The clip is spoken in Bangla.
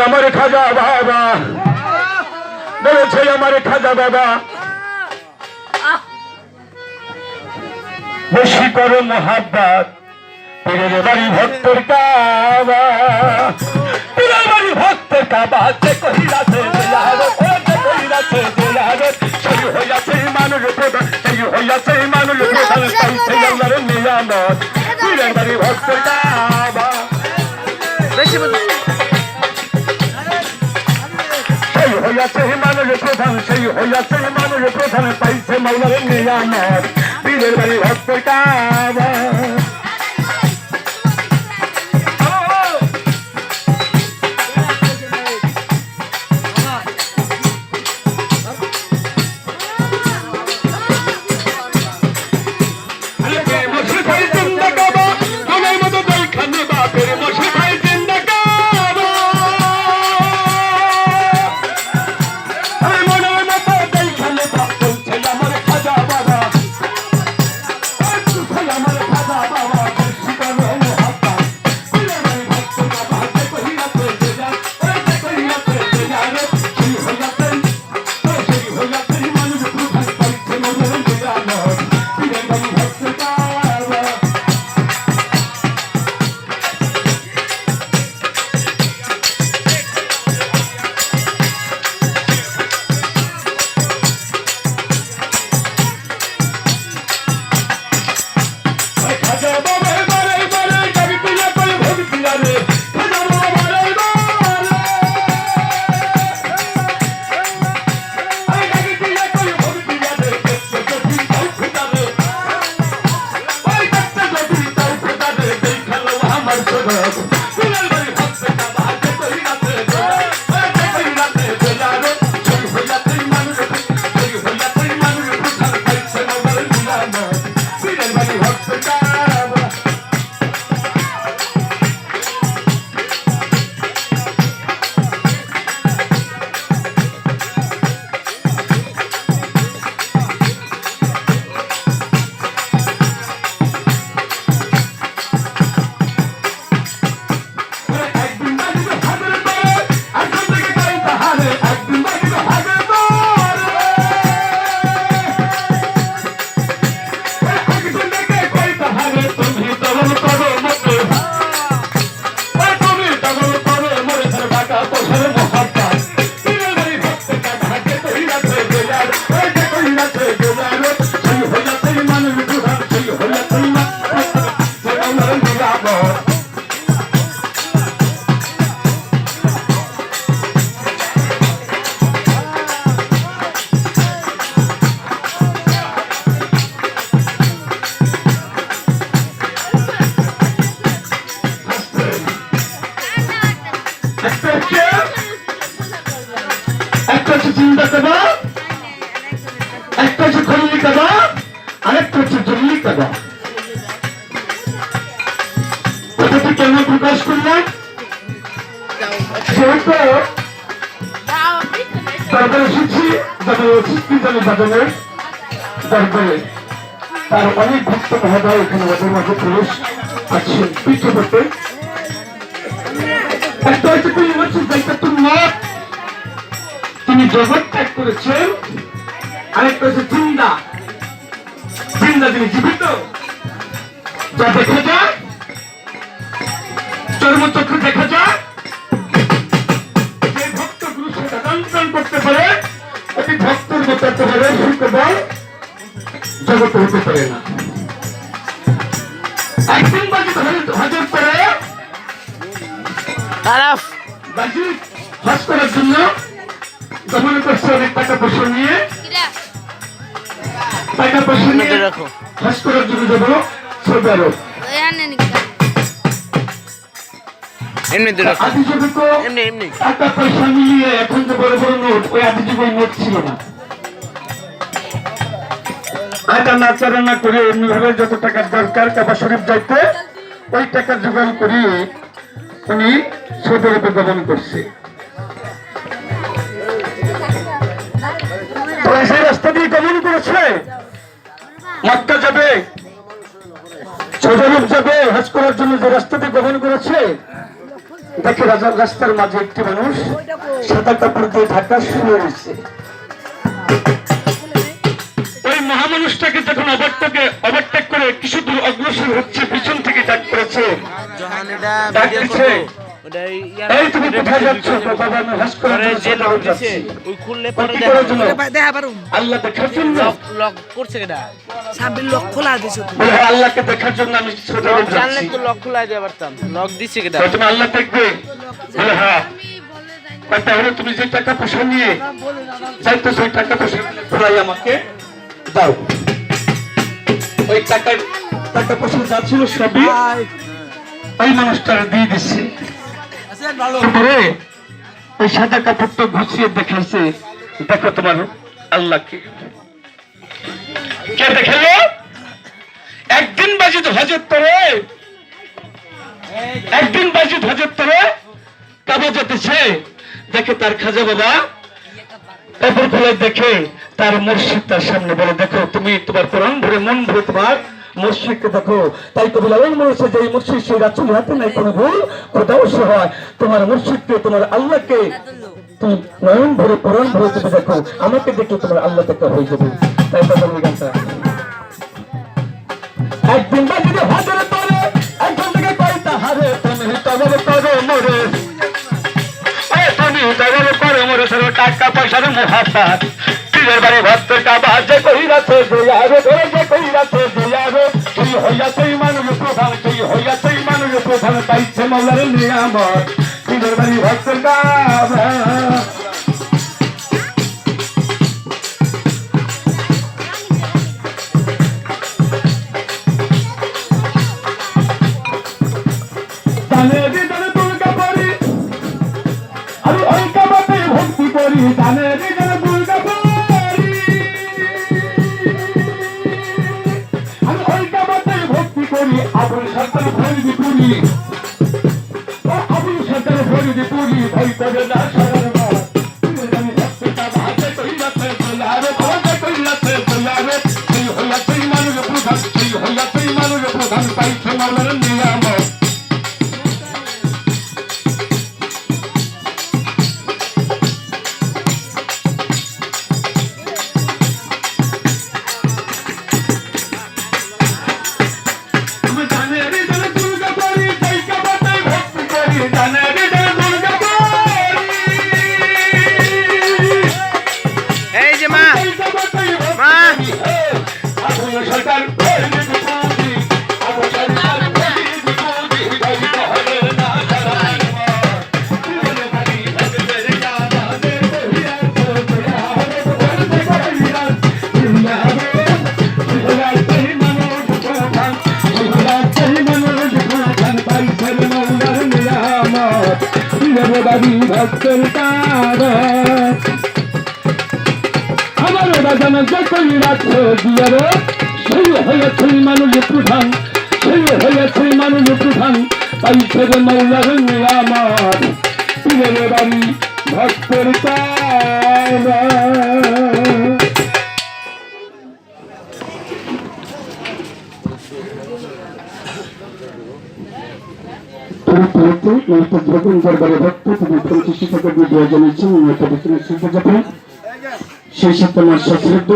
আমার খাজা বাবা বলেছে আমার খাজা বাবা বেশি করো মোহাব্বত পীরের বাড়ি ভক্তর কাবা পীরের বাড়ি ভক্তর কাবা যে সেই হইয়াছে মানুষ হইয়াছে মানুষ প্রধান সেই আল্লাহর বাড়ি ভক্তর কাবা হইয়াছে মানুষ প্রধান সেই হইয়াছে মানুষ প্রধান পাইছে মাওলার নিয়ামত পীরের বাড়ি ভক্তর কাবা। আমার বাজানের দরবারে তার অনেক ভক্ত মহোদয় এখানে পুরুষ আছেন মত তিনি জগৎ ত্যাগ করেছেন আরেকটা হচ্ছে জিন্দা। জিন্দা তিনি জীবিত? যা দেখা যায় চর্মচক্ষু জগতে হতে পারে না একদিন বাজি হজর করে খারাপ হজ করার জন্য গমন করছে অনেক টাকা পয়সা নিয়ে টাকা পয়সা নিয়ে হজ করার জন্য যাব সৌদি আরব এমনিতে আদি যুগে তো এমনি এমনি। টাকা পয়সা মিলিয়ে এখন যে বড় বড় নোট ওই আদি যুগে নোট ছিল না। আটা নাচারানা করে এমনিভাবে যত টাকার দরকার, কাবা শরীফ যাইতে, ওই টাকা জোগাড় করে, উনি সৌদি আরবে গমন করছে। সেই রাস্তা দিয়ে গমন করেছে। মক্কা যাবে সৌদি যাবে, হজ করার জন্য যে রাস্তা দিয়ে গমন করেছে, দেখে রাজা- রাস্তার মাঝে একটি মানুষ সাদা কাপড় দিয়ে ঢাকা শুয়ে রয়েছে। মহামানুষটাকে যখন ওভারটেকে ওভারটেক করে কিছু দূর অগ্রসর হচ্ছে পিছন থেকে ডাক করেছে। ডাক দিচ্ছে, এই তুমি কোথায় যাচ্ছ? বাবা আমি হজ করার যে সদর লক দিছে যাচ্ছি ওই খুললে পরে দেখা করার জন্য? দেখা পারুম আল্লাহ দেখার জন্য। লক লক করছে কেটা সামনের লোক খোলা দিছো তো হ্যাঁ, আল্লাহকে দেখার জন্য আমি সদর জানলে তো লক খোলাই দিয়ে পারতাম। লক দিছে কেটা তুমি আল্লাহ দেখবে। বলে হ্যাঁ। তাহলে তুমি যে টাকা পয়সা নিয়ে চাইতো সেই টাকা পয়সা আমাকে। দাও। ওই টাকা টাকা পয়সা যা ছিল সবই ওই মানুষটার দিয়ে দিচ্ছে ওই সাদা কাপড়টা ঘুষিয়ে দেখাইছে দেখো তোমার আল্লাহকে। কে দেখাল? একদিন বাজিত হজর তোরে একদিন বাজিত হজর তোরে কাবা যেতেছে দেখে তার খাজা বাবা কাপড় খুলে দেখে তার মসজিদ তার সামনে বলে, দেখো, তুমি তোমার কোরআন ভরে, মন ভরে তোমার মসজিদকে দেখো। তাই কবি লালন বলেছে যে এই মসজিদ সেই রাচুল হাতে নাই, কোনো ভুল কোথাও সে হয়। তোমার মসজিদকে তোমার আল্লাহকে তুমি নয়ন ভরে, কোরআন ভরে তুমি দেখো। আমাকে দেখে তোমার আল্লাহ দেখা হয়ে যাবে। তাই তো বলি গানটা। একদিন বা যদি হাজারে তোরে একজন থেকে কই তাহারে তুমি তবে করো মোরে। তুমি তবে করো মোরে সর টাকা পয়সার মহাসার পীরের বাড়ি ভক্তের কাবা, যে রাতে জয়ারে ধরে যে রাতে জয়ারে তুই হইয়া তুই মানুষ প্রধান, তুই হইয়া তুই মানুষ প্রধান, পাইছে মৌলার নিয়ামত। পীরের বাড়ি ভক্তের কাবা। পুরি আবুল সরকার ভরি পুরি ভয় করে না সবার কাবা আমার বাজানো যতই রাখো দিয়ারো সেই হয়েছে মানুষ প্রধান সেই হয়েছে মানুষ প্রধান পাইছে রে মৌলার পীরের বাড়ি ভক্তের কাবা দরবারে ভক্ত তুমি পঞ্চাশ টাকা দিয়ে দেওয়া জানিয়েছেন একটা বেতনের শিল্প যাপন সেই সাথে আমার সশ্রদ্ধ